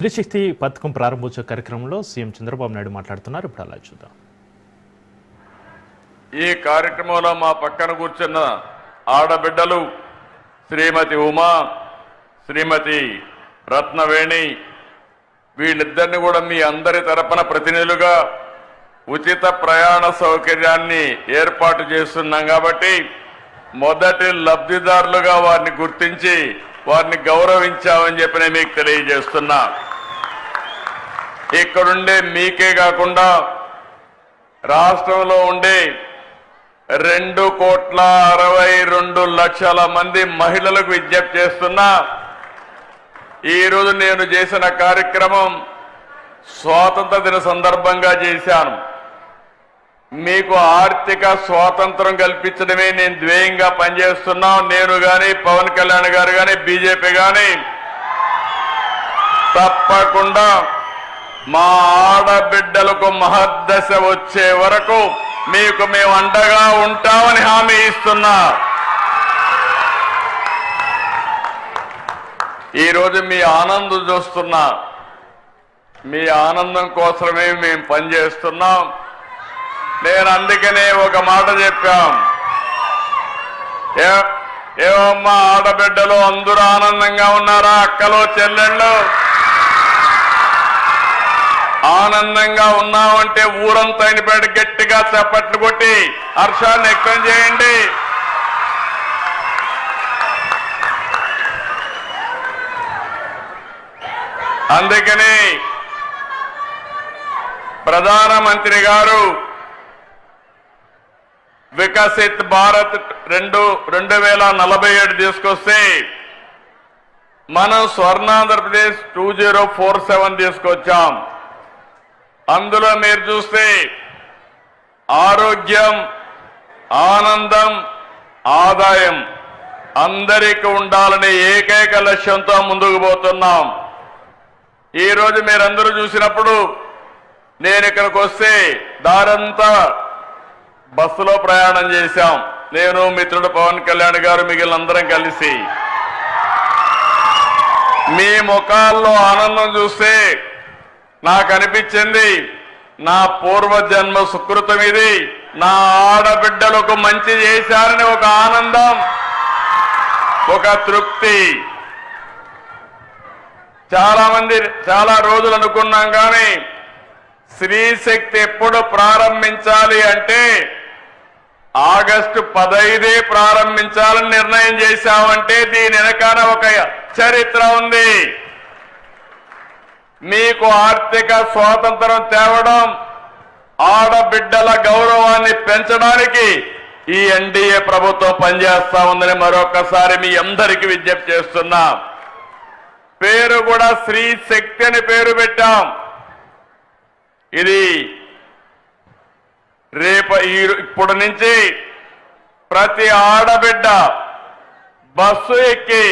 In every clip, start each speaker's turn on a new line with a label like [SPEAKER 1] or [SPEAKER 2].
[SPEAKER 1] త్రిశక్తి పథకం ప్రారంభోత్సవ కార్యక్రమంలో సీఎం చంద్రబాబు నాయుడు మాట్లాడుతున్నారు. ఇప్పుడు అలా చూద్దాం.
[SPEAKER 2] ఈ కార్యక్రమంలో మా పక్కన కూర్చున్న ఆడబిడ్డలు శ్రీమతి ఉమా శ్రీమతి రత్నవేణి వీళ్ళిద్దరిని కూడా మీ అందరి తరపున ప్రతినిధులుగా ఉచిత ప్రయాణ సౌకర్యాన్ని ఏర్పాటు చేస్తున్నాం కాబట్టి మొదటి లబ్ధిదారులుగా వారిని గుర్తించి వారిని గౌరవించామని చెప్పి నేను మీకు తెలియజేస్తున్నా. ఇక్కడుండే మీకే కాకుండా రాష్ట్రంలో ఉండే రెండు కోట్ల అరవై రెండు లక్షల మంది మహిళలకు విజ్ఞప్తి చేస్తున్నా ఈరోజు నేను చేసిన కార్యక్రమం స్వాతంత్ర దిన సందర్భంగా చేశాను. మీకు ఆర్థిక స్వాతంత్రం కల్పించడమే నేను ద్వేయంగా పనిచేస్తున్నాం. నేను కానీ పవన్ కళ్యాణ్ గారు కానీ బీజేపీ కానీ తప్పకుండా మా ఆడబిడ్డలకు మహద్దశ వచ్చే వరకు మీకు మేము అండగా ఉంటామని హామీ ఇస్తున్నా. ఈరోజు మీ ఆనందం చూస్తున్నా. మీ ఆనందం కోసమే మేము పనిచేస్తున్నాం. నేను అందుకనే ఒక మాట చెప్పాం. ఏ- ఏమమ్మా ఆడబిడ్డలు అందరూ ఆనందంగా ఉన్నారా? అక్కలో చెల్లెళ్ళు. ఆనందంగా ఉన్నామంటే ఊరంతా అయినపేట గట్టిగా చప్పట్లు కొట్టి హర్షాన్ని వ్యక్తం చేయండి. అందుకని ప్రధానమంత్రి గారు వికసిత్ భారత్ రెండు రెండు వేల నలభై ఏడు తీసుకొస్తే మనం Swarnandhra Pradesh two zero four seven తీసుకొచ్చాం. అందులో మీరు చూస్తే ఆరోగ్యం ఆనందం ఆదాయం అందరికీ ఉండాలనే ఏకైక లక్ష్యంతో ముందుకు పోతున్నాం. ఈరోజు మీరందరూ చూసినప్పుడు నేను ఇక్కడికి వస్తే దారంతా బస్సులో ప్రయాణం చేశాం. నేను మిత్రుడు పవన్ కళ్యాణ్ గారు మిగిలిన అందరం కలిసి. మీ ముఖాల్లో ఆనందం చూస్తే నాకు అనిపించింది నా పూర్వజన్మ సుకృతం ఇది నా ఆడబిడ్డలకు మంచి చేశారని ఒక ఆనందం ఒక తృప్తి. చాలా మంది చాలా రోజులు అనుకున్నాం కానీ స్త్రీ శక్తి ఎప్పుడు ప్రారంభించాలి అంటే ఆగస్టు పదైదే ప్రారంభించాలని నిర్ణయం చేశామంటే దీని వెనకాల ఒక చరిత్ర ఉంది. మీకు ఆర్థిక స్వాతంత్రం తేవడం ఆడబిడ్డల గౌరవాన్ని పెంచడానికి ఈ ఎన్డీఏ ప్రభుత్వం పనిచేస్తా ఉందని మరొకసారి మీ అందరికీ విజ్ఞప్తి చేస్తున్నా. పేరు కూడా స్త్రీ శక్తి అని పేరు పెట్టాం. ఇది రేపు ఈ ఇప్పుడు నుంచి ప్రతి ఆడబిడ్డ బస్సు ఎక్కి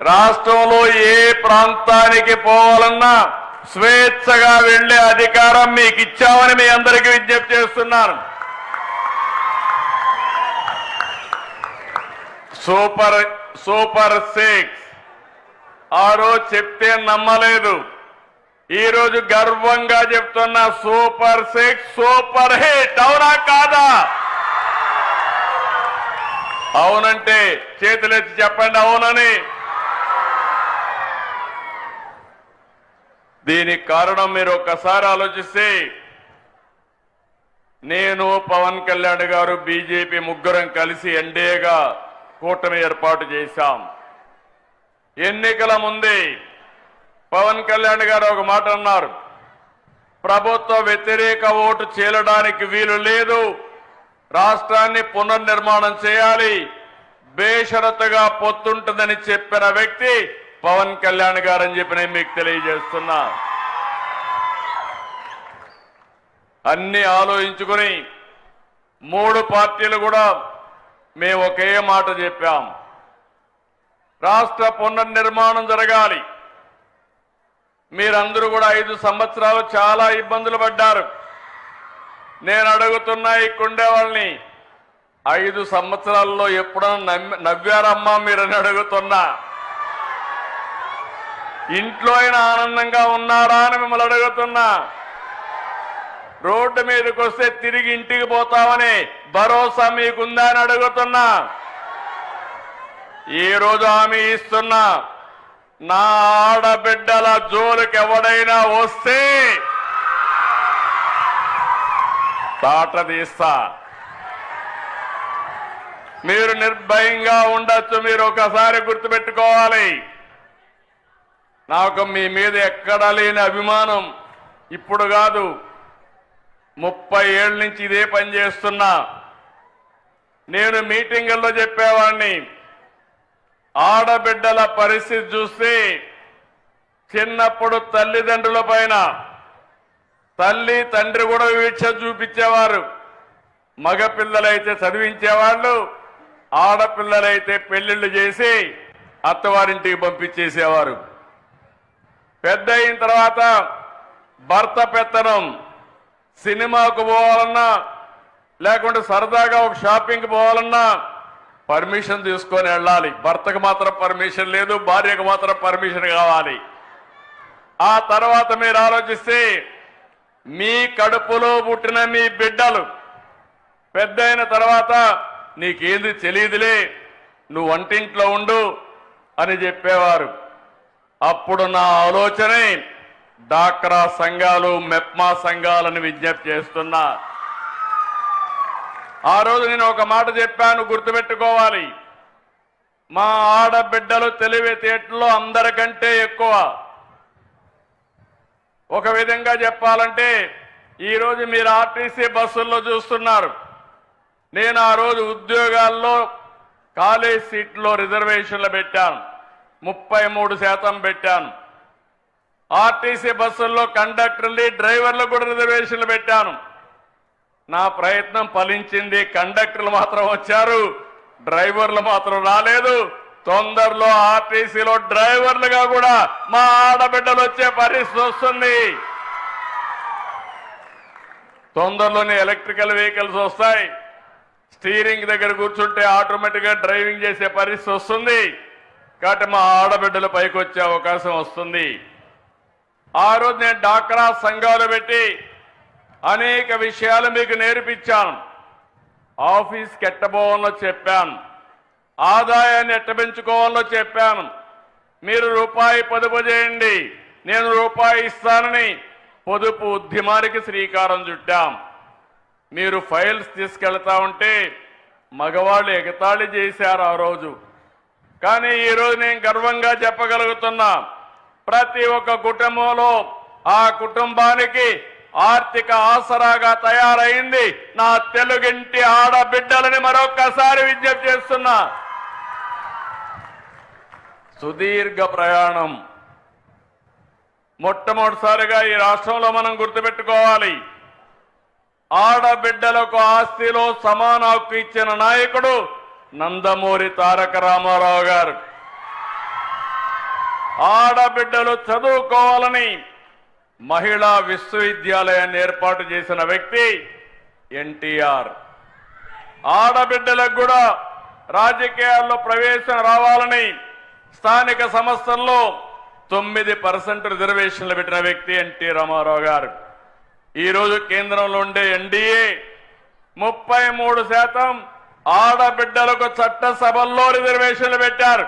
[SPEAKER 2] రాష్ట్రంలో ఏ ప్రాంతానికి పోవాలన్నా స్వేచ్ఛగా వెళ్ళే అధికారం మీకు ఇచ్చామని మీ అందరికీ విజ్ఞప్తి చేస్తున్నాను. Super super six. ఆ రోజు చెప్తే నమ్మలేదు. ఈరోజు గర్వంగా చెప్తున్న సూపర్ సిక్స్ సూపర్ హిట్. అవునా కాదా? అవునంటే చేతులెత్తి చెప్పండి అవునని. దీనికి కారణం మీరు ఒక్కసారి ఆలోచిస్తే నేను పవన్ కళ్యాణ్ గారు బీజేపీ ముగ్గురం కలిసి ఎన్డీఏగా కూటమి ఏర్పాటు చేశాం. ఎన్నికల ముందే పవన్ కళ్యాణ్ గారు ఒక మాట అన్నారు. ప్రభుత్వ వ్యతిరేక ఓటు చీలడానికి వీలు లేదు. రాష్ట్రాన్ని పునర్నిర్మాణం చేయాలి. బేషరతుగా పొత్తుంటుందని చెప్పిన వ్యక్తి పవన్ కళ్యాణ్ గారు అని చెప్పి నేను మీకు తెలియజేస్తున్నా. అన్ని ఆలోచించుకుని మూడు పార్టీలు కూడా మేము ఒకే మాట చెప్పాం. రాష్ట్ర పునర్నిర్మాణం జరగాలి. మీరందరూ కూడా ఐదు సంవత్సరాలు చాలా ఇబ్బందులు పడ్డారు. నేను అడుగుతున్నా ఇక్కడే వాళ్ళని ఐదు సంవత్సరాల్లో ఎప్పుడన్నా నవ్వారమ్మా మీరని అడుగుతున్నా. ఇంట్లో అయినా ఆనందంగా ఉన్నారా అని మిమ్మల్ని అడుగుతున్నా. రోడ్డు మీదకి వస్తే తిరిగి ఇంటికి పోతామని భరోసా మీకుందా అని అడుగుతున్నా. ఈరోజు రోజు హామీ ఇస్తున్నా. నా ఆడబిడ్డల జోలికి ఎవడైనా వస్తే తాట తీస్తా. మీరు నిర్భయంగా ఉండొచ్చు మీరు ఒకసారి గుర్తుపెట్టుకోవాలి. నాకు మీ మీద ఎక్కడా లేని అభిమానం. ఇప్పుడు కాదు ముప్పై ఏళ్ళ నుంచి ఇదే పని చేస్తున్నా. నేను మీటింగుల్లో చెప్పేవాడిని ఆడబిడ్డల పరిస్థితి చూస్తే చిన్నప్పుడు తల్లిదండ్రుల పైన తల్లి తండ్రి కూడా వివక్ష చూపించేవారు. మగపిల్లలైతే చదివించేవాళ్ళు ఆడపిల్లలైతే పెళ్ళిళ్ళు చేసి అత్తవారింటికి పంపించేసేవారు. పెద్ద అయిన తర్వాత భర్త పెత్తనం సినిమాకు పోవాలన్నా లేకుంటే సరదాగా ఒక షాపింగ్కి పోవాలన్నా పర్మిషన్ తీసుకొని వెళ్ళాలి. భర్తకు మాత్రం పర్మిషన్ లేదు భార్యకు మాత్రం పర్మిషన్ కావాలి. ఆ తర్వాత మీరు ఆలోచిస్తే మీ కడుపులో పుట్టిన మీ బిడ్డలు పెద్ద అయిన తర్వాత నీకేంది తెలియదులే నువ్వు వంటింట్లో ఉండు అని చెప్పేవారు. అప్పుడు నా ఆలోచనే డాక్రా సంఘాలు మెప్మా సంఘాలను విజ్ఞప్తి చేస్తున్నా. ఆ రోజు నేను ఒక మాట చెప్పాను గుర్తుపెట్టుకోవాలి. మా ఆడబిడ్డలు తెలివితేటలో అందరికంటే ఎక్కువ. ఒక విధంగా చెప్పాలంటే ఈరోజు మీరు ఆర్టీసీ బస్సుల్లో చూస్తున్నారు. నేను ఆ రోజు ఉద్యోగాల్లో కాలేజ్ సీట్లో రిజర్వేషన్లు పెట్టాను. ముప్పై మూడు శాతం పెట్టాను. ఆర్టీసీ బస్సుల్లో కండక్టర్లు డ్రైవర్లు కూడా రిజర్వేషన్లు పెట్టాను. నా ప్రయత్నం ఫలించింది. కండక్టర్లు మాత్రం వచ్చారు. డ్రైవర్లు మాత్రం రాలేదు. తొందరలో ఆర్టీసీలో డ్రైవర్లుగా కూడా మా ఆడబిడ్డలు వచ్చే పరిస్థితి వస్తుంది. తొందరలోనే ఎలక్ట్రికల్ వెహికల్స్ వస్తాయి. స్టీరింగ్ దగ్గర కూర్చుంటే ఆటోమేటిక్గా డ్రైవింగ్ చేసే పరిస్థితి వస్తుంది. కాబట్టి మా ఆడబిడ్డలు పైకి వచ్చే అవకాశం వస్తుంది. ఆ రోజు నేను డాక్రా సంఘాలు పెట్టి అనేక విషయాలు మీకు నేర్పించాను. ఆఫీస్కి ఎట్టబోవాలో చెప్పాను. ఆదాయాన్ని ఎట్ట పెంచుకోవాలో చెప్పాను. మీరు రూపాయి పొదుపు చేయండి. నేను రూపాయి ఇస్తానని పొదుపు ఉద్యమానికి శ్రీకారం చుట్టాం. మీరు ఫైల్స్ తీసుకెళ్తా ఉంటే మగవాళ్ళు ఎగతాళి చేశారు ఆ రోజు. కానీ ఈరోజు నేను గర్వంగా చెప్పగలుగుతున్నా ప్రతి ఒక్క కుటుంబంలో ఆ కుటుంబానికి ఆర్థిక ఆసరాగా తయారైంది నా తెలుగింటి ఆడబిడ్డలని మరొక్కసారి విజ్ఞప్తి చేస్తున్నా. సుదీర్ఘ ప్రయాణం. మొట్టమొదటిసారిగా ఈ రాష్ట్రంలో మనం గుర్తుపెట్టుకోవాలి. ఆడబిడ్డలకు ఆస్తిలో సమాన హక్కు ఇచ్చిన నాయకుడు నందమూరి తారక రామారావు గారు. ఆడబిడ్డలు చదువుకోవాలని మహిళా విశ్వవిద్యాలయాన్ని ఏర్పాటు చేసిన వ్యక్తి ఎన్టీఆర్. ఆడబిడ్డలకు కూడా రాజకీయాల్లో ప్రవేశం రావాలని స్థానిక సంస్థల్లో తొమ్మిది పర్సెంట్ రిజర్వేషన్లు పెట్టిన వ్యక్తి ఎన్టీ రామారావు గారు. ఈరోజు కేంద్రంలో ఉండే ఎన్డీఏ ముప్పై మూడు శాతం ఆడబిడ్డలకు చట్టసభల్లో రిజర్వేషన్లు పెట్టారు.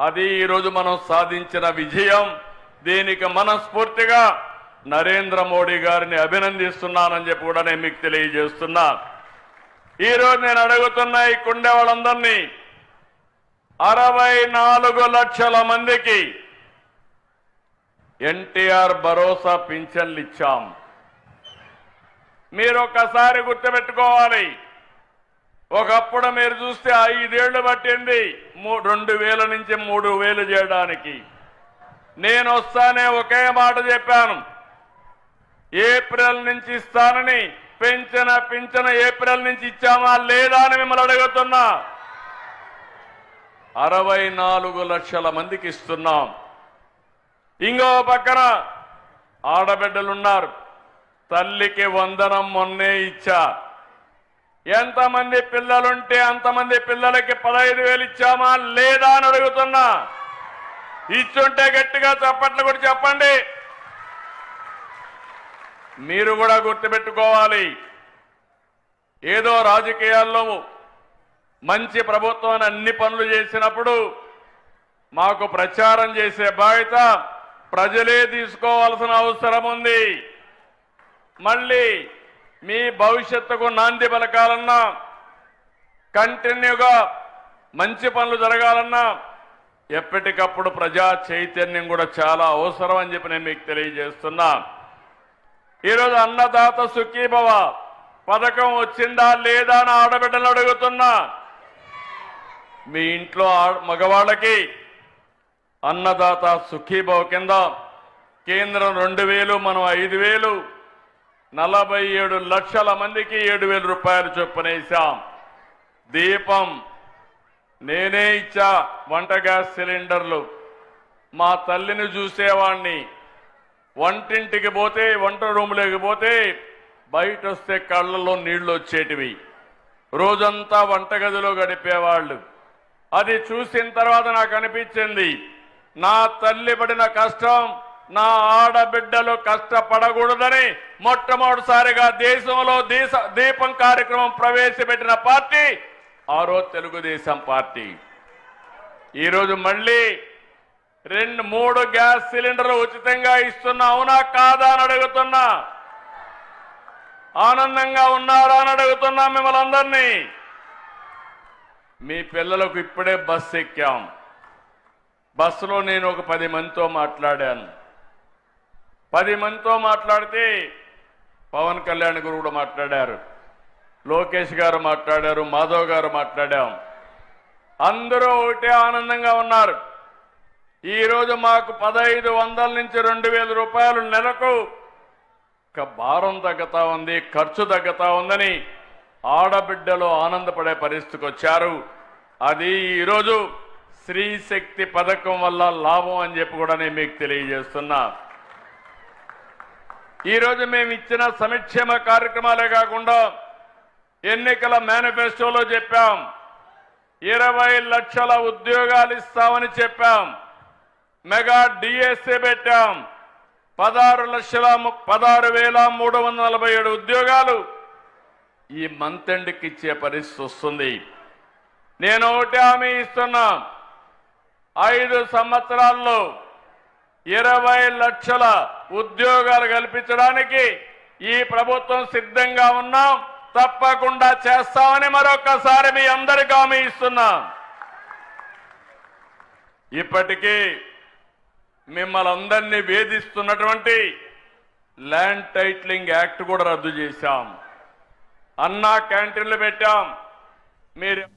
[SPEAKER 2] అది ఈరోజు మనం సాధించిన విజయం. దీనికి మనస్ఫూర్తిగా నరేంద్ర మోడీ గారిని అభినందిస్తున్నానని చెప్పి కూడా నేను మీకు తెలియజేస్తున్నా. ఈరోజు నేను అడుగుతున్న ఈ కుండే వాళ్ళందరినీ అరవై నాలుగు లక్షల మందికి ఎన్టీఆర్ భరోసా పింఛన్లు ఇచ్చాం. మీరు ఒక్కసారి గుర్తుపెట్టుకోవాలి. ఒకప్పుడు మీరు చూస్తే ఐదేళ్ళు పట్టింది. మూ- రెండు వేల నుంచి మూడు వేలు చేయడానికి. నేను వస్తానే ఒకే మాట చెప్పాను. ఏప్రిల్ నుంచి ఇస్తానని పెంచిన పింఛన ఏప్రిల్ నుంచి ఇచ్చామా లేదా అని మిమ్మల్ని అడుగుతున్నా. అరవై నాలుగు లక్షల మందికి ఇస్తున్నాం. ఇంకో పక్కన ఆడబిడ్డలున్నారు. తల్లికి వందనం మొన్నే ఇచ్చా. ఎంతమంది పిల్లలుంటే అంతమంది పిల్లలకి పదహైదు వేలు ఇచ్చామా లేదా అని అడుగుతున్నా. ఇచ్చుంటే గట్టిగా చప్పట్లు కూడా చెప్పండి. మీరు కూడా గుర్తుపెట్టుకోవాలి. ఏదో రాజకీయాల్లో మంచి ప్రభుత్వాన్ని అన్ని పనులు చేసినప్పుడు మాకు ప్రచారం చేసే బాధ్యత ప్రజలే తీసుకోవాల్సిన అవసరం ఉంది. మళ్ళీ మీ భవిష్యత్తుకు నాంది పలకాలన్నా కంటిన్యూగా మంచి పనులు జరగాలన్నా ఎప్పటికప్పుడు ప్రజా చైతన్యం కూడా చాలా అవసరం అని చెప్పి నేను మీకు తెలియజేస్తున్నా. ఈరోజు అన్నదాత సుఖీభవ పథకం వచ్చిందా లేదా అని ఆడబిడ్డలు అడుగుతున్నా. మీ ఇంట్లో ఆ- మగవాళ్ళకి అన్నదాత సుఖీభవ కింద కేంద్రం రెండు వేలు మనం ఐదు వేలు నలభై ఏడు లక్షల మందికి ఏడు వేల రూపాయలు చొప్పునేశాం దీపం నేనే ఇచ్చా వంట గ్యాస్ సిలిండర్లు. మా తల్లిని చూసేవాణ్ణి. వంటింటికి పోతే వంట రూములోకి పోతే బయట వస్తే కళ్ళల్లో నీళ్ళు వచ్చేటివి. రోజంతా వంటగదిలో గడిపేవాళ్ళు. అది చూసిన తర్వాత నాకు అనిపించింది నా తల్లి పడిన కష్టం నా ఆడబిడ్డలు కష్టపడకూడదని మొట్టమొదటిసారిగా దేశంలో దేశ దీపం కార్యక్రమం ప్రవేశపెట్టిన పార్టీ ఆ రోజు తెలుగుదేశం పార్టీ. ఈరోజు మళ్ళీ రెండు మూడు గ్యాస్ సిలిండర్లు ఉచితంగా ఇస్తున్నా అవునా కాదా అని అడుగుతున్నా. ఆనందంగా ఉన్నారా అని అడుగుతున్నా మిమ్మల్ని అందరినీ. మీ పిల్లలకు ఇప్పుడే బస్సు ఎక్కాం. బస్సులో నేను ఒక పది మందితో మాట్లాడాను. పది మందితో మాట్లాడితే పవన్ కళ్యాణ్ గారు కూడా మాట్లాడారు. లోకేష్ గారు మాట్లాడారు మాధవ్ గారు మాట్లాడాం. అందరూ ఒకటే ఆనందంగా ఉన్నారు. ఈరోజు మాకు పదహైదు వందల నుంచి రెండు వేల రూపాయలు నెలకు. ఒక భారం తగ్గుతా ఉంది ఖర్చు తగ్గుతా ఉందని ఆడబిడ్డలు ఆనందపడే పరిస్థితికి వచ్చారు. అది ఈరోజు స్త్రీ శక్తి పథకం వల్ల లాభం అని చెప్పి కూడా నేను మీకు తెలియజేస్తున్నా. ఈరోజు మేము ఇచ్చిన సంక్షేమ కార్యక్రమాలే కాకుండా ఎన్నికల మేనిఫెస్టోలో చెప్పాం. ఇరవై లక్షల ఉద్యోగాలు ఇస్తామని చెప్పాం. మెగా డిఎస్సీ పెట్టాం. పదహారు లక్షల ము- పదహారు వేల మూడు వందల నలభై ఏడు ఉద్యోగాలు ఈ మంత్ ఎండ్కి ఇచ్చే పరిస్థితి వస్తుంది. నేను ఒకటి హామీ ఇస్తున్నా. ఐదు సంవత్సరాల్లో ఇరవై లక్షల ఉద్యోగాలు కల్పించడానికి ఈ ప్రభుత్వం సిద్ధంగా ఉన్నాం. తప్పకుండా చేస్తామని మరొకసారి మీ అందరికీ హామీ ఇస్తున్నాం. ఇప్పటికీ మిమ్మల్ని అందరినీ వేధిస్తున్నటువంటి ల్యాండ్ టైటిలింగ్ యాక్ట్ కూడా రద్దు చేశాం. అన్నా క్యాంటీన్లు పెట్టాం. మీరు